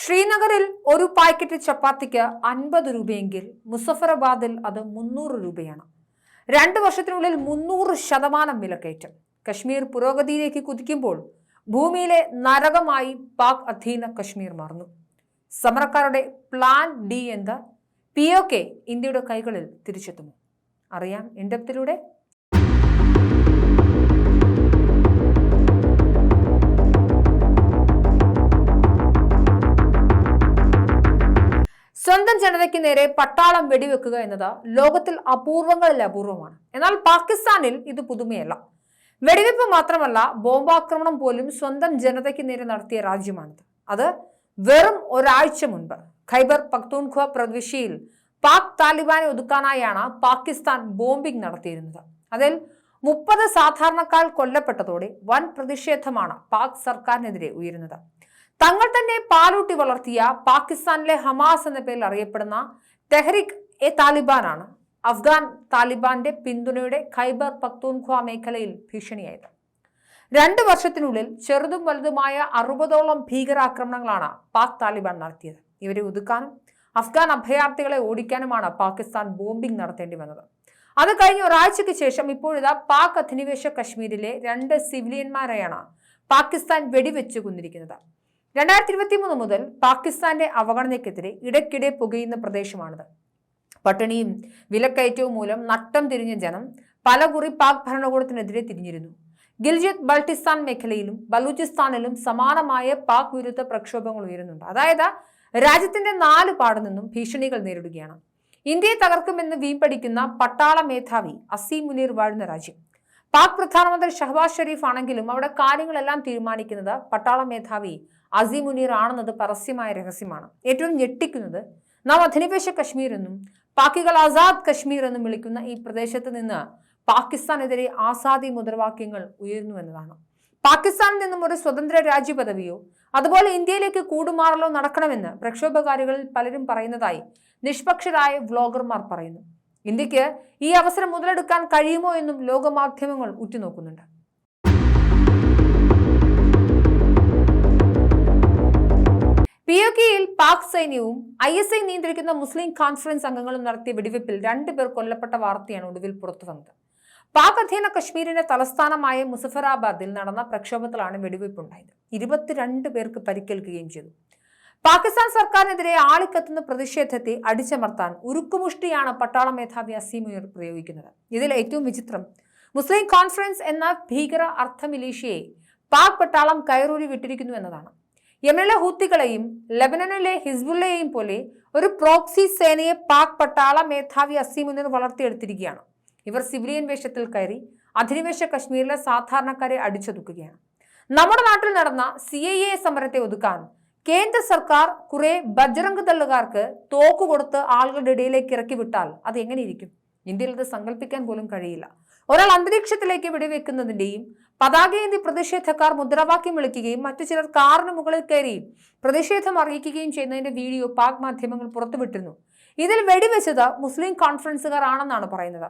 ശ്രീനഗറിൽ ഒരു പാക്കറ്റ് ചപ്പാത്തിക്ക് അൻപത് രൂപയെങ്കിൽ മുസഫറബാദിൽ അത് മുന്നൂറ് രൂപയാണ്. രണ്ട് വർഷത്തിനുള്ളിൽ മുന്നൂറ് ശതമാനം വിലക്കയറ്റം. കശ്മീർ പുരോഗതിയിലേക്ക് കുതിക്കുമ്പോൾ ഭൂമിയിലെ നരകമായി പാക് അധീന കശ്മീർ മാറുന്നു. സമരക്കാരുടെ പ്ലാൻ ഡി എന്താ? പി ഒ കെ ഇന്ത്യയുടെ കൈകളിൽ തിരിച്ചെത്തുമോ? അറിയാം ഇൻഡപ്തിലൂടെ സ്വന്തം ജനതയ്ക്ക് നേരെ പട്ടാളം വെടിവെക്കുക എന്നത് ലോകത്തിൽ അപൂർവങ്ങളിൽ അപൂർവമാണ്. എന്നാൽ പാകിസ്ഥാനിൽ ഇത് പുതുമയല്ല. വെടിവെപ്പ് മാത്രമല്ല ബോംബാക്രമണം പോലും സ്വന്തം ജനതയ്ക്ക് നേരെ നടത്തിയ രാജ്യമാണിത്. അത് വെറും ഒരാഴ്ച മുൻപ് ഖൈബർ പക്തൂൺഖ്വ പ്രവിശ്യയിൽ പാക് താലിബാനെ ഒതുക്കാനായാണ് പാകിസ്ഥാൻ ബോംബിംഗ് നടത്തിയിരുന്നത്. അതിൽ മുപ്പത് സാധാരണക്കാർ കൊല്ലപ്പെട്ടതോടെ വൻ പ്രതിഷേധമാണ് പാക് സർക്കാരിനെതിരെ ഉയരുന്നത്. തങ്ങൾ തന്നെ പാലൂട്ടി വളർത്തിയ പാകിസ്ഥാനിലെ ഹമാസ് എന്ന പേരിൽ അറിയപ്പെടുന്ന തെഹ്രിക് എ താലിബാനാണ് അഫ്ഗാൻ താലിബാന്റെ പിന്തുണയുടെ ഖൈബർ പക്തൂൺഖ്വ മേഖലയിൽ ഭീഷണിയായത്. രണ്ട് വർഷത്തിനുള്ളിൽ ചെറുതും വലുതുമായ അറുപതോളം ഭീകരാക്രമണങ്ങളാണ് പാക് താലിബാൻ നടത്തിയത്. ഇവരെ ഒതുക്കാനും അഫ്ഗാൻ അഭയാർത്ഥികളെ ഓടിക്കാനുമാണ് പാകിസ്ഥാൻ ബോംബിംഗ് നടത്തേണ്ടി വന്നത്. അത് കഴിഞ്ഞ ഒരാഴ്ചയ്ക്ക് ശേഷം ഇപ്പോഴിതാ പാക് അധിനിവേശ കശ്മീരിലെ രണ്ട് സിവിലിയന്മാരെയാണ് പാകിസ്ഥാൻ വെടിവെച്ചു കൊന്നിരിക്കുന്നത്. രണ്ടായിരത്തി ഇരുപത്തി മൂന്ന് മുതൽ പാകിസ്ഥാന്റെ അവഗണനയ്ക്കെതിരെ ഇടയ്ക്കിടെ പുകയുന്ന പ്രദേശമാണിത്. പട്ടിണിയും വിലക്കയറ്റവും മൂലം നട്ടം തിരിഞ്ഞ ജനം പലകുറി പാക് ഭരണകൂടത്തിനെതിരെ തിരിഞ്ഞിരുന്നു. ഗിൽജിത് ബൾട്ടിസ്ഥാൻ മേഖലയിലും ബലൂചിസ്ഥാനിലും സമാനമായ പാക് വിരുദ്ധ പ്രക്ഷോഭങ്ങൾ ഉയരുന്നുണ്ട്. അതായത് രാജ്യത്തിന്റെ നാല് പാടു നിന്നും ഭീഷണികൾ നേരിടുകയാണ്. ഇന്ത്യയെ തകർക്കുമെന്ന് വീമ്പടിക്കുന്ന പട്ടാള മേധാവി അസീം മുനീർ വാഴുന്ന രാജ്യം. പാക് പ്രധാനമന്ത്രി ഷഹബാസ് ഷെരീഫ് ആണെങ്കിലും അവിടെ കാര്യങ്ങളെല്ലാം തീരുമാനിക്കുന്നത് പട്ടാള മേധാവി അസീം മുനീർ ആണെന്നത് പരസ്യമായ രഹസ്യമാണ്. ഏറ്റവും ഞെട്ടിക്കുന്നത് നാം അധിനിവേശ കശ്മീർ എന്നും പാക്കികൾ ആസാദ് കശ്മീർ എന്നും വിളിക്കുന്ന ഈ പ്രദേശത്ത് നിന്ന് പാകിസ്ഥാനെതിരെ ആസാദി മുദ്രാവാക്യങ്ങൾ ഉയരുന്നു എന്നതാണ്. പാകിസ്ഥാനിൽ നിന്നും ഒരു സ്വതന്ത്ര രാജ്യ പദവിയോ അതുപോലെ ഇന്ത്യയിലേക്ക് കൂടുമാറലോ നടക്കണമെന്ന് പ്രക്ഷോഭകാരികളിൽ പലരും പറയുന്നതായി നിഷ്പക്ഷരായ വ്ലോഗർമാർ പറയുന്നു. ഇന്ത്യയ്ക്ക് ഈ അവസരം മുതലെടുക്കാൻ കഴിയുമോ എന്നും ലോകമാധ്യമങ്ങൾ ഉറ്റുനോക്കുന്നുണ്ട്. പി ഒ കെയിൽ പാക് സൈന്യവും ഐ എസ് ഐ നിയന്ത്രിക്കുന്ന മുസ്ലിം കോൺഫറൻസ് അംഗങ്ങളും നടത്തിയ വെടിവെപ്പിൽ രണ്ടുപേർ കൊല്ലപ്പെട്ട വാർത്തയാണ് ഒടുവിൽ പുറത്തു വന്നത്. പാക് അധീന കശ്മീരിന്റെ തലസ്ഥാനമായ മുസഫറാബാദിൽ നടന്ന പ്രക്ഷോഭത്തിലാണ് വെടിവെപ്പുണ്ടായത്. ഇരുപത്തിരണ്ട് പേർക്ക് പരിക്കേൽക്കുകയും ചെയ്തു. പാകിസ്ഥാൻ സർക്കാരിനെതിരെ ആളിക്കത്തുന്ന പ്രതിഷേധത്തെ അടിച്ചമർത്താൻ ഉരുക്കുമുഷ്ടിയാണ് പട്ടാള മേധാവി അസീമുയർ പ്രയോഗിക്കുന്നത്. ഇതിൽ ഏറ്റവും വിചിത്രം മുസ്ലിം കോൺഫറൻസ് എന്ന ഭീകര അർത്ഥ മിലീഷ്യയെ പാക് പട്ടാളം കയറൂരി വിട്ടിരിക്കുന്നു എന്നതാണ്. യമനിലെ ഹൂത്തികളെയും ലബനനിലെ ഹിസ്ബുള്ളയെയും പോലെ ഒരു പ്രോക്സി സേനയെ പാക് പട്ടാള മേധാവി അസീമുനർ വളർത്തിയെടുത്തിരിക്കുകയാണ്. ഇവർ സിവിലിയൻ വേഷത്തിൽ കയറി അധിനിവേശ കശ്മീരിലെ സാധാരണക്കാരെ അടിച്ചൊതുക്കുകയാണ്. നമ്മുടെ നാട്ടിൽ നടന്ന സി ഐ എ സമരത്തെ ഒതുക്കാൻ കേന്ദ്ര സർക്കാർ കുറെ ബജ്രംഗ് തള്ളുകാർക്ക് തോക്ക് കൊടുത്ത് ആളുകളുടെ ഇടയിലേക്ക് ഇറക്കി വിട്ടാൽ അത് എങ്ങനെയിരിക്കും ഇന്ത്യയിൽ അത് സങ്കല്പിക്കാൻ പോലും കഴിയില്ല. ഒരാൾ അന്തരീക്ഷത്തിലേക്ക് വെടിവെക്കുന്നതിന്റെയും പതാകയേന്തി പ്രതിഷേധക്കാർ മുദ്രാവാക്യം വിളിക്കുകയും മറ്റു ചിലർ കാറിന് മുകളിൽ കയറി പ്രതിഷേധം അറിയിക്കുകയും ചെയ്യുന്നതിന്റെ വീഡിയോ പാക് മാധ്യമങ്ങൾ പുറത്തുവിട്ടിരുന്നു. ഇതിൽ വെടിവെച്ചത് മുസ്ലിം കോൺഫറൻസുകാർ ആണെന്നാണ് പറയുന്നത്.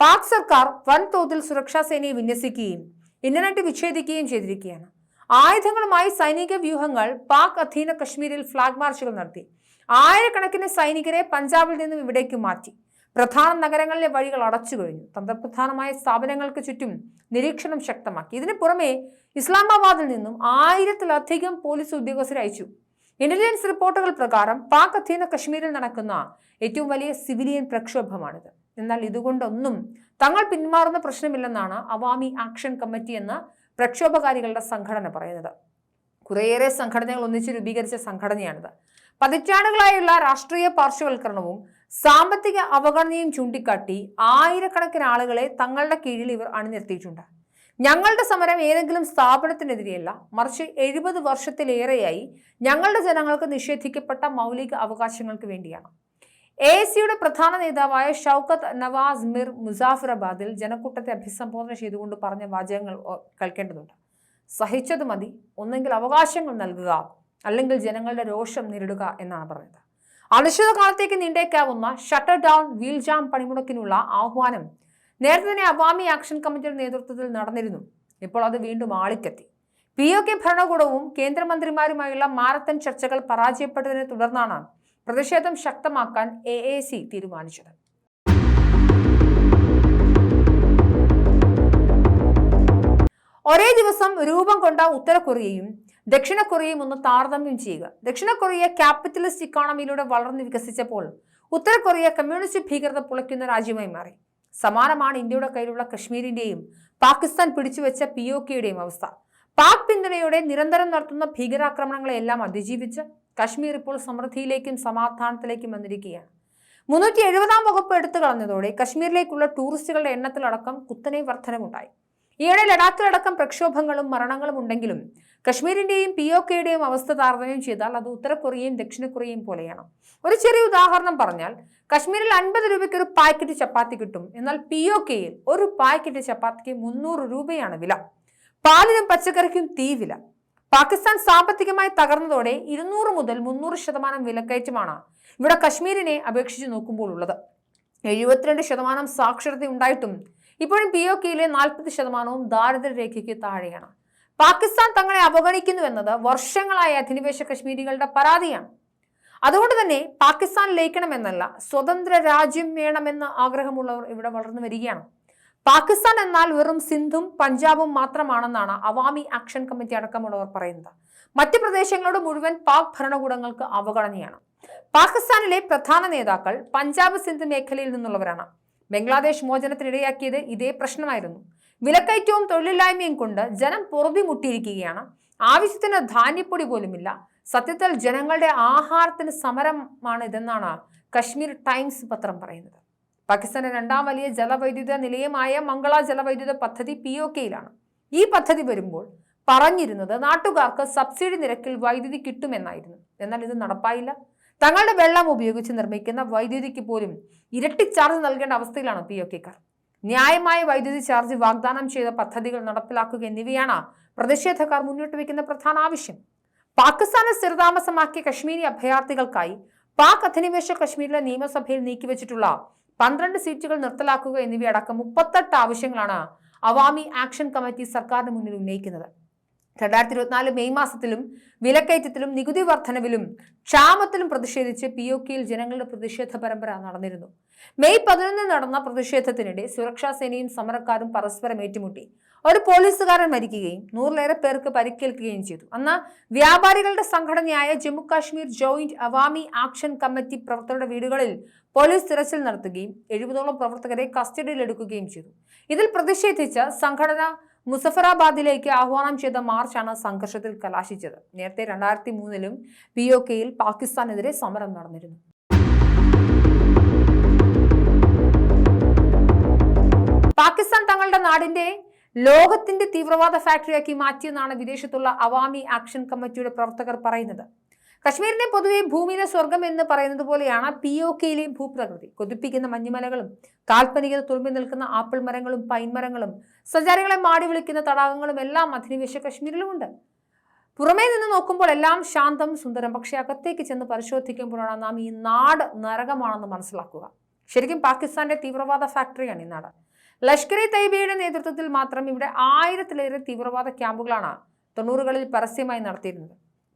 പാക് സർക്കാർ വൻതോതിൽ സുരക്ഷാ സേനയെ വിന്യസിക്കുകയും ഇന്റർനെറ്റ് വിച്ഛേദിക്കുകയും ചെയ്തിരിക്കുകയാണ്. ആയുധങ്ങളുമായി സൈനിക വ്യൂഹങ്ങൾ പാക് അധീന കശ്മീരിൽ ഫ്ലാഗ് മാർച്ചുകൾ നടത്തി. ആയിരക്കണക്കിന് സൈനികരെ പഞ്ചാബിൽ നിന്നും ഇവിടേക്ക് മാറ്റി. പ്രധാന നഗരങ്ങളിലെ വഴികൾ അടച്ചു കഴിഞ്ഞു. തന്ത്രപ്രധാനമായ സ്ഥാപനങ്ങൾക്ക് ചുറ്റും നിരീക്ഷണം ശക്തമാക്കി. ഇതിനു പുറമെ ഇസ്ലാമാബാദിൽ നിന്നും ആയിരത്തിലധികം പോലീസ് ഉദ്യോഗസ്ഥരെ അയച്ചു. ഇന്റലിജൻസ് റിപ്പോർട്ടുകൾ പ്രകാരം പാക് അധീന കശ്മീരിൽ നടക്കുന്ന ഏറ്റവും വലിയ സിവിലിയൻ പ്രക്ഷോഭമാണിത്. എന്നാൽ ഇതുകൊണ്ടൊന്നും തങ്ങൾ പിന്മാറുന്ന പ്രശ്നമില്ലെന്നാണ് അവാമി ആക്ഷൻ കമ്മിറ്റി എന്ന പ്രക്ഷോഭകാരികളുടെ സംഘടന പറയുന്നത്. കുറേയേറെ സംഘടനകൾ ഒന്നിച്ച് രൂപീകരിച്ച സംഘടനയാണിത്. പതിറ്റാണ്ടുകളായുള്ള രാഷ്ട്രീയ പാർശ്വവൽക്കരണവും സാമ്പത്തിക അവഗണനയും ചൂണ്ടിക്കാട്ടി ആയിരക്കണക്കിന് ആളുകളെ തങ്ങളുടെ കീഴിൽ ഇവർ അണിനിർത്തിയിട്ടുണ്ട് ഞങ്ങളുടെ സമരം ഏതെങ്കിലും സ്ഥാപനത്തിനെതിരെയല്ല മറിച്ച് എഴുപത് വർഷത്തിലേറെയായി ഞങ്ങളുടെ ജനങ്ങൾക്ക് നിഷേധിക്കപ്പെട്ട മൗലിക അവകാശങ്ങൾക്ക് വേണ്ടിയാണ്. എ സിയുടെ പ്രധാന നേതാവായ ഷൗക്കത്ത് നവാസ് മിർ മുസാഫിറാബാദിൽ ജനക്കൂട്ടത്തെ അഭിസംബോധന ചെയ്തുകൊണ്ട് പറഞ്ഞ വാചകങ്ങൾ കേൾക്കേണ്ടതുണ്ട്. സഹിച്ചത് മതി ഒന്നെങ്കിൽ അവകാശങ്ങൾ നൽകുക അല്ലെങ്കിൽ ജനങ്ങളുടെ രോഷം നേരിടുക എന്നാണ് പറഞ്ഞത്. അനിശ്ചിതകാലത്തേക്ക് നീണ്ടേക്കാവുന്ന ഷട്ടർ ഡൗൺ വീൽ ജാം പണിമുടക്കിനുള്ള ആഹ്വാനം നേരത്തെ തന്നെ അവാമി ആക്ഷൻ കമ്മിറ്റിയുടെ നേതൃത്വത്തിൽ നടന്നിരുന്നു. ഇപ്പോൾ അത് വീണ്ടും ആളിക്കെത്തി. പി ഒ കെ ഭരണകൂടവും കേന്ദ്രമന്ത്രിമാരുമായുള്ള മാരത്തൺ ചർച്ചകൾ പരാജയപ്പെട്ടതിനെ തുടർന്നാണ് പ്രതിഷേധം ശക്തമാക്കാൻ എ എ സി തീരുമാനിച്ചത്. ഒരേ ദിവസം രൂപം കൊണ്ട ഉത്തര കൊറിയയും ദക്ഷിണ കൊറിയയും ഒന്ന് താരതമ്യം ചെയ്യുക. ദക്ഷിണ കൊറിയ ക്യാപിറ്റലിസ്റ്റ് ഇക്കോണമിയിലൂടെ വളർന്നു വികസിച്ചപ്പോൾ ഉത്തര കൊറിയ കമ്മ്യൂണിസ്റ്റ് ഭീകരത പുളയ്ക്കുന്ന രാജ്യമായി മാറി. സമാനമാണ് ഇന്ത്യയുടെ കയ്യിലുള്ള കശ്മീരിന്റെയും പാകിസ്ഥാൻ പിടിച്ചുവെച്ച പി ഒ കെയുടെയും അവസ്ഥ. പാക് പിന്തുണയോടെ നിരന്തരം നടത്തുന്ന ഭീകരാക്രമണങ്ങളെല്ലാം അതിജീവിച്ച് കശ്മീർ ഇപ്പോൾ സമൃദ്ധിയിലേക്കും സമാധാനത്തിലേക്കും വന്നിരിക്കുകയാണ്. മുന്നൂറ്റി എഴുപതാം വകുപ്പ് എടുത്തു കളഞ്ഞതോടെ കശ്മീരിലേക്കുള്ള ടൂറിസ്റ്റുകളുടെ എണ്ണത്തിലടക്കം കുത്തനെ വർധനമുണ്ടായി ഈയിടെ ലഡാക്കിലടക്കം പ്രക്ഷോഭങ്ങളും മരണങ്ങളും ഉണ്ടെങ്കിലും കശ്മീരിന്റെയും പി ഒ കെയുടെയും അവസ്ഥ താരതമ്യം ചെയ്താൽ അത് ഉത്തര കൊറിയയും ദക്ഷിണ കൊറിയയും പോലെയാണ്. ഒരു ചെറിയ ഉദാഹരണം പറഞ്ഞാൽ കശ്മീരിൽ അൻപത് രൂപയ്ക്ക് ഒരു പാക്കറ്റ് ചപ്പാത്തി കിട്ടും. എന്നാൽ പി ഒ കെയിൽ ഒരു പാക്കറ്റ് ചപ്പാത്തിക്ക് മുന്നൂറ് രൂപയാണ് വില. പാലിനും പച്ചക്കറിക്കും തീ വില. പാകിസ്ഥാൻ സാമ്പത്തികമായി തകർന്നതോടെ ഇരുന്നൂറ് മുതൽ മുന്നൂറ് ശതമാനം വിലക്കയറ്റമാണ് ഇവിടെ കശ്മീരിനെ അപേക്ഷിച്ച് നോക്കുമ്പോൾ ഉള്ളത്. എഴുപത്തിരണ്ട് ശതമാനം സാക്ഷരത ഉണ്ടായിട്ടും ഇപ്പോഴും പി ഒ കെയിലെ നാൽപ്പത് ശതമാനവും ദാരിദ്ര്യരേഖയ്ക്ക് താഴെയാണ്. പാകിസ്ഥാൻ തങ്ങളെ അവഗണിക്കുന്നുവെന്നത് വർഷങ്ങളായ അധിനിവേശ കശ്മീരികളുടെ പരാതിയാണ്. അതുകൊണ്ട് തന്നെ പാകിസ്ഥാൻ ലയിക്കണമെന്നല്ല സ്വതന്ത്ര രാജ്യം വേണമെന്ന ആഗ്രഹമുള്ളവർ ഇവിടെ വളർന്നു വരികയാണ്. പാകിസ്ഥാൻ എന്നാൽ വെറും സിന്ധും പഞ്ചാബും മാത്രമാണെന്നാണ് അവാമി ആക്ഷൻ കമ്മിറ്റി അടക്കമുള്ളവർ പറയുന്നത്. മറ്റ് പ്രദേശങ്ങളോട് മുഴുവൻ പാക് ഭരണകൂടങ്ങൾക്ക് അവഗണനയാണ്. പാകിസ്ഥാനിലെ പ്രധാന നേതാക്കൾ പഞ്ചാബ് സിന്ധ് മേഖലയിൽ നിന്നുള്ളവരാണ്. ബംഗ്ലാദേശ് മോചനത്തിനിടയാക്കിയത് ഇതേ പ്രശ്നമായിരുന്നു. വിലക്കയറ്റവും തൊഴിലില്ലായ്മയും കൊണ്ട് ജനം പൊറുതിമുട്ടിയിരിക്കുകയാണ്. ആവശ്യത്തിന് ധാന്യപ്പൊടി പോലുമില്ല. സത്യത്തിൽ ജനങ്ങളുടെ ആഹാരത്തിന് സമരമാണ് ഇതെന്നാണ് കശ്മീർ ടൈംസ് പത്രം പറയുന്നത്. പാകിസ്ഥാന്റെ രണ്ടാം വലിയ ജലവൈദ്യുത നിലയമായ മംഗള ജലവൈദ്യുത പദ്ധതി പി ഒ കെയിലാണ് ഈ പദ്ധതി വരുമ്പോൾ പറഞ്ഞിരുന്നത് നാട്ടുകാർക്ക് സബ്സിഡി നിരക്കിൽ വൈദ്യുതി കിട്ടുമെന്നായിരുന്നു. എന്നാൽ ഇത് നടപ്പായില്ല. തങ്ങളുടെ വെള്ളം ഉപയോഗിച്ച് നിർമ്മിക്കുന്ന വൈദ്യുതിക്ക് പോലും ഇരട്ടി ചാർജ് നൽകേണ്ട അവസ്ഥയിലാണ് പി ഒ ന്യായമായ വൈദ്യുതി ചാർജ് വാഗ്ദാനം ചെയ്ത പദ്ധതികൾ നടപ്പിലാക്കുക എന്നിവയാണ് പ്രതിഷേധക്കാർ മുന്നോട്ട് വയ്ക്കുന്ന പ്രധാന ആവശ്യം. പാകിസ്ഥാനെ സ്ഥിരതാമസമാക്കിയ കശ്മീരി അഭയാർത്ഥികൾക്കായി പാക് അധിനിവേശ കശ്മീരിലെ നിയമസഭയിൽ നീക്കിവെച്ചിട്ടുള്ള പന്ത്രണ്ട് സീറ്റുകൾ നിർത്തലാക്കുക എന്നിവയടക്കം മുപ്പത്തെട്ട് ആവശ്യങ്ങളാണ് അവാമി ആക്ഷൻ കമ്മിറ്റി സർക്കാരിന് മുന്നിൽ ഉന്നയിക്കുന്നത്. രണ്ടായിരത്തി ഇരുപത്തിനാല് മെയ് മാസത്തിലും വിലക്കയറ്റത്തിലും നികുതി വർധനവിലും ക്ഷാമത്തിലും പ്രതിഷേധിച്ച് പി ഒ കെയിൽ ജനങ്ങളുടെ പ്രതിഷേധ പരമ്പര നടന്നിരുന്നു. മെയ് പതിനൊന്നിന് നടന്ന പ്രതിഷേധത്തിനിടെ സുരക്ഷാ സേനയും സമരക്കാരും പരസ്പരം ഏറ്റുമുട്ടി. ഒരു പോലീസുകാരൻ മരിക്കുകയും നൂറിലേറെ പേർക്ക് പരിക്കേൽക്കുകയും ചെയ്തു. അന്ന് വ്യാപാരികളുടെ സംഘടനയായ Jammu Kashmir Joint Awami Action Committee പ്രവർത്തകരുടെ വീടുകളിൽ പോലീസ് തിരച്ചിൽ നടത്തുകയും എഴുപതോളം പ്രവർത്തകരെ കസ്റ്റഡിയിലെടുക്കുകയും ചെയ്തു. ഇതിൽ പ്രതിഷേധിച്ച സംഘടന മുസഫറാബാദിലേക്ക് ആഹ്വാനം ചെയ്ത മാർച്ചാണ് സംഘർഷത്തിൽ കലാശിച്ചത്. നേരത്തെ രണ്ടായിരത്തി മൂന്നിലും പി ഒ കെയിൽ പാകിസ്ഥാനെതിരെ സമരം നടന്നിരുന്നു. പാകിസ്ഥാൻ തങ്ങളുടെ നാടിന്റെ ലോകത്തിന്റെ തീവ്രവാദ ഫാക്ടറിയാക്കി മാറ്റിയെന്നാണ് വിദേശത്തുള്ള അവാമി ആക്ഷൻ കമ്മിറ്റിയുടെ പ്രവർത്തകർ പറയുന്നത്. കശ്മീരിനെ പൊതുവെ ഭൂമിയിലെ സ്വർഗം എന്ന് പറയുന്നത് പോലെയാണ് പി ഒ കെയിലെയും ഭൂപ്രകൃതി. കൊതിപ്പിക്കുന്ന മഞ്ഞുമലകളും കാൽപ്പനികത തുളുമ്പി നിൽക്കുന്ന ആപ്പിൾ മരങ്ങളും പൈൻ മരങ്ങളും സഞ്ചാരികളെ മാടി വിളിക്കുന്ന തടാകങ്ങളും എല്ലാം അധിനിവേശ കശ്മീരിലുമുണ്ട്. പുറമേ നിന്ന് നോക്കുമ്പോൾ എല്ലാം ശാന്തം സുന്ദരം. പക്ഷേ അകത്തേക്ക് ചെന്ന് പരിശോധിക്കുമ്പോഴാണ് നാം ഈ നാട് നരകമാണെന്ന് മനസ്സിലാക്കുക. ശരിക്കും പാകിസ്ഥാന്റെ തീവ്രവാദ ഫാക്ടറിയാണ് ഈ നാട്. ലഷ്കർ ഇ തൈബയുടെ നേതൃത്വത്തിൽ മാത്രം ഇവിടെ ആയിരത്തിലേറെ തീവ്രവാദ ക്യാമ്പുകളാണ് തൊണ്ണൂറുകളിൽ പരസ്യമായി നടത്തിയിരുന്നത്.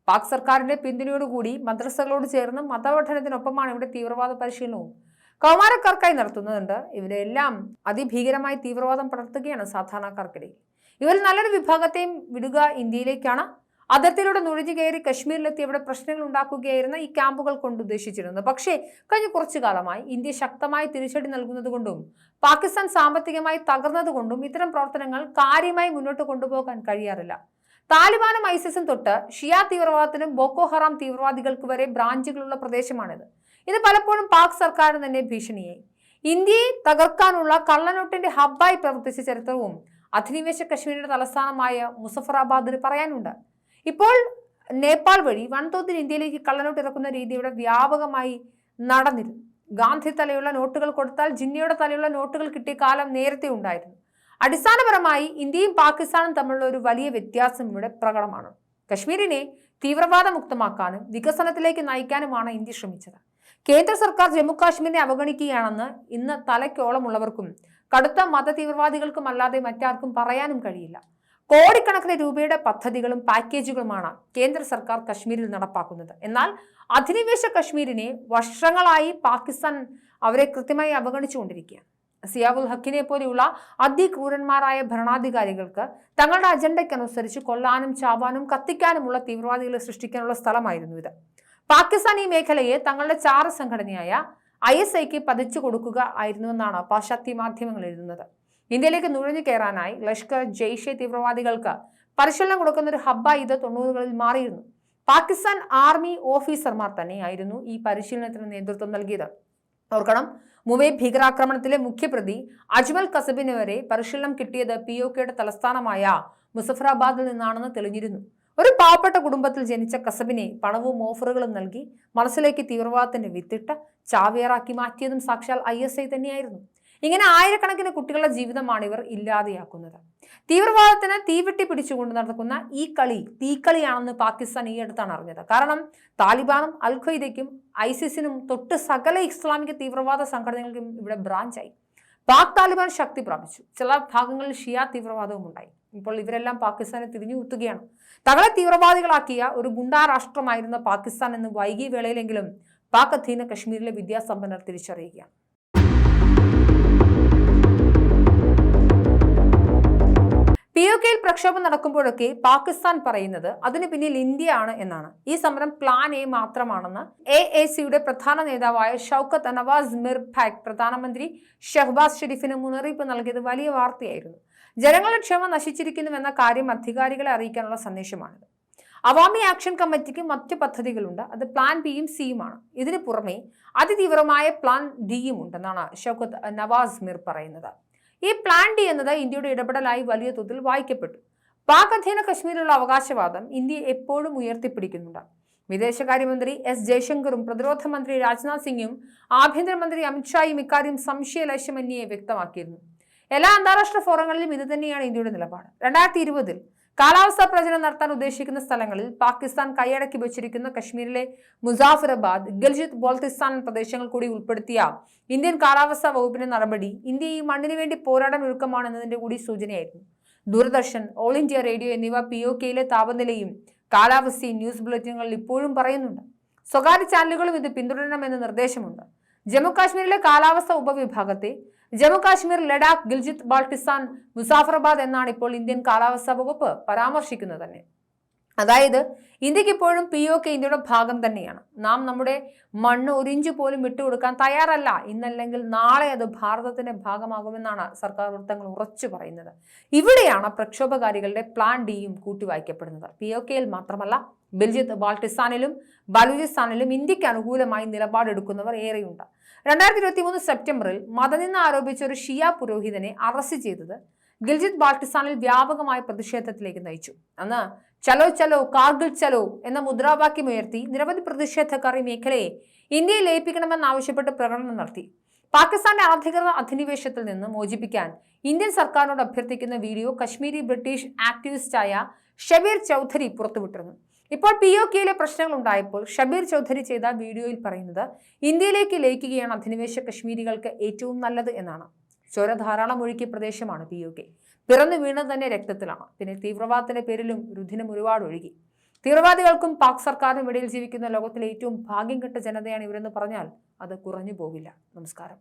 പാക് സർക്കാരിന്റെ പിന്തുണയോടുകൂടി മദ്രസകളോട് ചേർന്ന് മതപഠനത്തിനൊപ്പമാണ് ഇവിടെ തീവ്രവാദ പരിശീലനവും. കൗമാരക്കാർക്കായി നടത്തുന്നുണ്ട് ഇവരെല്ലാം അതിഭീകരമായി തീവ്രവാദം പടർത്തുകയാണ് സാധാരണക്കാർക്കിടയിൽ. ഇവരിൽ നല്ലൊരു വിഭാഗത്തെയും വിടുക ഇന്ത്യയിലേക്കാണ്. അതിർത്തിയിലൂടെ നുഴഞ്ഞു കയറി കശ്മീരിലെത്തി അവിടെ പ്രശ്നങ്ങൾ ഉണ്ടാക്കുകയായിരുന്ന ഈ ക്യാമ്പുകൾ കൊണ്ട് ഉദ്ദേശിച്ചിരുന്നത്. പക്ഷേ കഴിഞ്ഞ കുറച്ചു കാലമായി ഇന്ത്യ ശക്തമായി തിരിച്ചടി നൽകുന്നതുകൊണ്ടും പാകിസ്ഥാൻ സാമ്പത്തികമായി തകർന്നതുകൊണ്ടും ഇത്തരം പ്രവർത്തനങ്ങൾ കാര്യമായി മുന്നോട്ട് കൊണ്ടുപോകാൻ കഴിയാറില്ല. താലിബാനും ഐസിസും തൊട്ട് ഷിയ തീവ്രവാദത്തിനും ബോക്കോ ഹറാം തീവ്രവാദികൾക്ക് വരെ ബ്രാഞ്ചുകളുള്ള പ്രദേശമാണിത്. ഇത് പലപ്പോഴും പാക് സർക്കാരിന് തന്നെ ഭീഷണിയായി. ഇന്ത്യയെ തകർക്കാനുള്ള കള്ളനോട്ടിന്റെ ഹബ്ബായി പ്രവർത്തിച്ച ചരിത്രവും അധിനിവേശ കശ്മീരിന്റെ തലസ്ഥാനമായ മുസഫറാബാദിന് പറയാനുണ്ട്. ഇപ്പോൾ നേപ്പാൾ വഴി വൻതോതിൽ ഇന്ത്യയിലേക്ക് കള്ളനോട്ട് ഇറക്കുന്ന രീതി ഇവിടെ വ്യാപകമായി നടന്നിരുന്നു. ഗാന്ധി തലയുള്ള നോട്ടുകൾ കൊടുത്താൽ ജിന്നയുടെ തലയുള്ള നോട്ടുകൾ കിട്ടിയ കാലം നേരത്തെ ഉണ്ടായിരുന്നു. അടിസ്ഥാനപരമായി ഇന്ത്യയും പാകിസ്ഥാനും തമ്മിലുള്ള ഒരു വലിയ വ്യത്യാസം ഇവിടെ പ്രകടമാണ്. കശ്മീരിനെ തീവ്രവാദമുക്തമാക്കാനും വികസനത്തിലേക്ക് നയിക്കാനുമാണ് ഇന്ത്യ ശ്രമിച്ചത്. കേന്ദ്ര സർക്കാർ ജമ്മുകാശ്മീരിനെ അവഗണിക്കുകയാണെന്ന് ഇന്ന് തലയ്ക്കോളമുള്ളവർക്കും കടുത്ത മത തീവ്രവാദികൾക്കും അല്ലാതെ മറ്റാർക്കും പറയാനും കഴിയില്ല. കോടിക്കണക്കിന് രൂപയുടെ പദ്ധതികളും പാക്കേജുകളുമാണ് കേന്ദ്ര സർക്കാർ കശ്മീരിൽ നടപ്പാക്കുന്നത്. എന്നാൽ അധിനിവേശ കശ്മീരിനെ വർഷങ്ങളായി പാകിസ്ഥാൻ അവരെ കൃത്യമായി അവഗണിച്ചുകൊണ്ടിരിക്കുകയാണ്. സിയാബുൽ ഹക്കിനെ പോലെയുള്ള അതിക്രൂരന്മാരായ ഭരണാധികാരികൾക്ക് തങ്ങളുടെ അജണ്ടയ്ക്കനുസരിച്ച് കൊല്ലാനും ചാവാനും കത്തിക്കാനുമുള്ള തീവ്രവാദികളെ സൃഷ്ടിക്കാനുള്ള സ്ഥലമായിരുന്നു ഇത്. പാകിസ്ഥാൻ ഈ മേഖലയെ തങ്ങളുടെ ചാര സംഘടനയായ ഐ എസ് ഐക്ക് പതിച്ചു കൊടുക്കുക ആയിരുന്നുവെന്നാണ് പാശ്ചാത്യ മാധ്യമങ്ങൾ എഴുതുന്നത്. ഇന്ത്യയിലേക്ക് നുഴഞ്ഞു കയറാനായി ലഷ്കർ ജെയ്ഷെ തീവ്രവാദികൾക്ക് പരിശീലനം കൊടുക്കുന്ന ഒരു ഹബ്ബായി ഇത് തൊണ്ണൂറുകളിൽ മാറിയിരുന്നു. പാകിസ്ഥാൻ ആർമി ഓഫീസർമാർ തന്നെയായിരുന്നു ഈ പരിശീലനത്തിന് നേതൃത്വം നൽകിയത്. ഓർക്കണം മുംബൈ ഭീകരാക്രമണത്തിലെ മുഖ്യപ്രതി അജ്മൽ കസബിന് വരെ പരിശീലനം കിട്ടിയത് പി ഒ കെയുടെ തലസ്ഥാനമായ മുസഫറാബാദിൽ നിന്നാണെന്ന് തെളിഞ്ഞിരുന്നു. ഒരു പാവപ്പെട്ട കുടുംബത്തിൽ ജനിച്ച കസബിനെ പണവും ഓഫറുകളും നൽകി മനസ്സിലേക്ക് തീവ്രവാദത്തിന്റെ വിത്തിട്ട് ചാവിയറാക്കി മാറ്റിയതും സാക്ഷാൽ ഐ എസ് ഐ തന്നെയായിരുന്നു. ഇങ്ങനെ ആയിരക്കണക്കിന് കുട്ടികളുടെ ജീവിതമാണ് ഇവർ ഇല്ലാതെയാക്കുന്നത്. തീവ്രവാദത്തിന് തീവെട്ടി പിടിച്ചുകൊണ്ട് നടക്കുന്ന ഈ കളി തീക്കളിയാണെന്ന് പാകിസ്ഥാൻ ഈ അടുത്താണ് അറിഞ്ഞത്. കാരണം താലിബാനും അൽ ഐസിസിനും തൊട്ട് സകല ഇസ്ലാമിക തീവ്രവാദ സംഘടനകൾക്കും ഇവിടെ ബ്രാഞ്ചായി. പാക് താലിബാൻ ശക്തി പ്രാപിച്ചു. ചില ഭാഗങ്ങളിൽ ഷിയ തീവ്രവാദവും ഉണ്ടായി. ഇപ്പോൾ ഇവരെല്ലാം പാകിസ്ഥാനെ തിരിഞ്ഞു കുത്തുകയാണ് തങ്ങളെ തീവ്രവാദികളാക്കിയ ഒരു ഗുണ്ടാ രാഷ്ട്രമായിരുന്ന പാകിസ്ഥാൻ എന്ന് വൈകി വേളയിലെങ്കിലും പാക് അധീന കശ്മീരിലെ വിദ്യാസമ്പന്നർ തിരിച്ചറിയുകയാണ് പി ഒ കെയിൽ പ്രക്ഷോഭം നടക്കുമ്പോഴൊക്കെ പാകിസ്ഥാൻ പറയുന്നത് അതിന് പിന്നിൽ ഇന്ത്യയാണ് എന്നാണ്. ഈ സമരം പ്ലാൻ എ മാത്രമാണെന്ന് എ എ സിയുടെ പ്രധാന നേതാവായ ഷൌക്കത്ത് നവാസ് മിർ ഫാക് പ്രധാനമന്ത്രി ഷഹ്ബാസ് ഷെരീഫിന് മുന്നറിയിപ്പ് നൽകിയത് വലിയ വാർത്തയായിരുന്നു. ജനങ്ങളുടെ ക്ഷമ നശിച്ചിരിക്കുന്നുവെന്ന കാര്യം അധികാരികളെ അറിയിക്കാനുള്ള സന്ദേശമാണിത്. അവാമി ആക്ഷൻ കമ്മിറ്റിക്ക് മറ്റു പദ്ധതികളുണ്ട്. അത് പ്ലാൻ ബിയും സിയുമാണ്. ഇതിന് പുറമെ അതിതീവ്രമായ പ്ലാൻ ഡിയും ഉണ്ടെന്നാണ് ഷൗക്കത്ത് നവാസ് മിർ പറയുന്നത്. ഈ പ്ലാൻ ഡി എന്നത് ഇന്ത്യയുടെ ഇടപെടലായി വലിയ തോതിൽ വായിക്കപ്പെട്ടു. പാക് അധീന കശ്മീരിലുള്ള അവകാശവാദം ഇന്ത്യ എപ്പോഴും ഉയർത്തിപ്പിടിക്കുന്നുണ്ട്. വിദേശകാര്യമന്ത്രി എസ് ജയശങ്കറും പ്രതിരോധ മന്ത്രി രാജ്നാഥ് സിംഗും ആഭ്യന്തരമന്ത്രി അമിത്ഷായും ഇക്കാര്യം സംശയലേശമന്യെ വ്യക്തമാക്കിയിരുന്നു. എല്ലാ അന്താരാഷ്ട്ര ഫോറങ്ങളിലും ഇത് തന്നെയാണ് ഇന്ത്യയുടെ നിലപാട്. രണ്ടായിരത്തി ഇരുപതിൽ കാലാവസ്ഥാ പ്രചരണം നടത്താൻ ഉദ്ദേശിക്കുന്ന സ്ഥലങ്ങളിൽ പാകിസ്ഥാൻ കൈയടക്കി വെച്ചിരിക്കുന്ന കശ്മീരിലെ മുസാഫിറബാദ് ഗൽജിത് ബോൾത്തിസ്ഥാൻ പ്രദേശങ്ങൾ കൂടി ഉൾപ്പെടുത്തിയ ഇന്ത്യൻ കാലാവസ്ഥാ വകുപ്പിന്റെ നടപടി ഇന്ത്യ ഈ മണ്ണിന് വേണ്ടി പോരാടാൻ ഒരുക്കമാണെന്നതിന്റെ കൂടി സൂചനയായിരുന്നു. ദൂരദർശൻ ഓൾ ഇന്ത്യ റേഡിയോ എന്നിവ പി ഒ കെയിലെ താപനിലയും കാലാവസ്ഥയും ന്യൂസ് ബുള്ളറ്റിനുകളിൽ ഇപ്പോഴും പറയുന്നുണ്ട്. സ്വകാര്യ ചാനലുകളും ഇത് പിന്തുടരണമെന്ന് നിർദ്ദേശമുണ്ട്. ജമ്മു കാശ്മീരിലെ കാലാവസ്ഥ ഉപവിഭാഗത്തെ ജമ്മു കാശ്മീർ ലഡാക്ക് ഗിൽജിത്ത് ബാൾട്ടിസ്ഥാൻ മുസാഫറബാദ് എന്നാണ് ഇപ്പോൾ ഇന്ത്യൻ കാലാവസ്ഥാ വകുപ്പ് പരാമർശിക്കുന്നത് തന്നെ. അതായത് ഇന്ത്യയ്ക്ക് ഇപ്പോഴും പി ഒ കെ ഇന്ത്യയുടെ ഭാഗം തന്നെയാണ്. നാം നമ്മുടെ മണ്ണ് ഒരിഞ്ചു പോലും വിട്ടുകൊടുക്കാൻ തയ്യാറല്ല. ഇന്നല്ലെങ്കിൽ നാളെ അത് ഭാരതത്തിന്റെ ഭാഗമാകുമെന്നാണ് സർക്കാർ വൃത്തങ്ങൾ ഉറച്ചു പറയുന്നത്. ഇവിടെയാണ് പ്രക്ഷോഭകാരികളുടെ പ്ലാൻ ഡിയും കൂട്ടിവായിക്കപ്പെടുന്നത്. പി ഒ കെയിൽ മാത്രമല്ല ബെൽജിത്ത് ബാൾട്ടിസ്ഥാനിലും ബലൂചിസ്ഥാനിലും ഇന്ത്യയ്ക്ക് അനുകൂലമായി നിലപാടെടുക്കുന്നവർ ഏറെയുണ്ട്. രണ്ടായിരത്തി ഇരുപത്തി മൂന്ന് സെപ്റ്റംബറിൽ മതനിന്ന് ആരോപിച്ച ഒരു ഷിയ പുരോഹിതനെ അറസ്റ്റ് ചെയ്തത് ഗിൽജിത് ബാൾട്ടിസ്ഥാനിൽ വ്യാപകമായ പ്രതിഷേധത്തിലേക്ക് നയിച്ചു. അന്ന് ചലോ ചലോ കാർഗിൽ ചലോ എന്ന മുദ്രാവാക്യം ഉയർത്തി നിരവധി പ്രതിഷേധക്കാർ ഈ മേഖലയെ ഇന്ത്യയിൽ ലയിപ്പിക്കണമെന്നാവശ്യപ്പെട്ട് പ്രകടനം നടത്തി. പാകിസ്ഥാന്റെ അനധികൃത അധിനിവേശത്തിൽ നിന്ന് മോചിപ്പിക്കാൻ ഇന്ത്യൻ സർക്കാരിനോട് അഭ്യർത്ഥിക്കുന്ന വീഡിയോ കശ്മീരി ബ്രിട്ടീഷ് ആക്ടിവിസ്റ്റായ ഷബീർ ചൗധരി പുറത്തുവിട്ടിരുന്നു. ഇപ്പോൾ പി ഒ കെയിലെ പ്രശ്നങ്ങൾ ഉണ്ടായപ്പോൾ ഷബീർ ചൗധരി ചെയ്ത വീഡിയോയിൽ പറയുന്നത് ഇന്ത്യയിലേക്ക് ലയിക്കുകയാണ് അധിനിവേശ കശ്മീരികൾക്ക് ഏറ്റവും നല്ലത് എന്നാണ്. ചോര ധാരാളം ഒഴുക്കിയ പ്രദേശമാണ് പി ഒ കെ പിറന്നു വീണത് തന്നെ രക്തത്തിലാണ്. പിന്നെ തീവ്രവാദത്തിന്റെ പേരിലും രുധിനം ഒരുപാട് ഒഴുകി. തീവ്രവാദികൾക്കും പാക് സർക്കാരിനും ഇടയിൽ ജീവിക്കുന്ന ലോകത്തിലെ ഏറ്റവും ഭാഗ്യം കെട്ട ജനതയാണ് ഇവരെന്ന് പറഞ്ഞാൽ അത് കുറഞ്ഞു പോകില്ല നമസ്കാരം.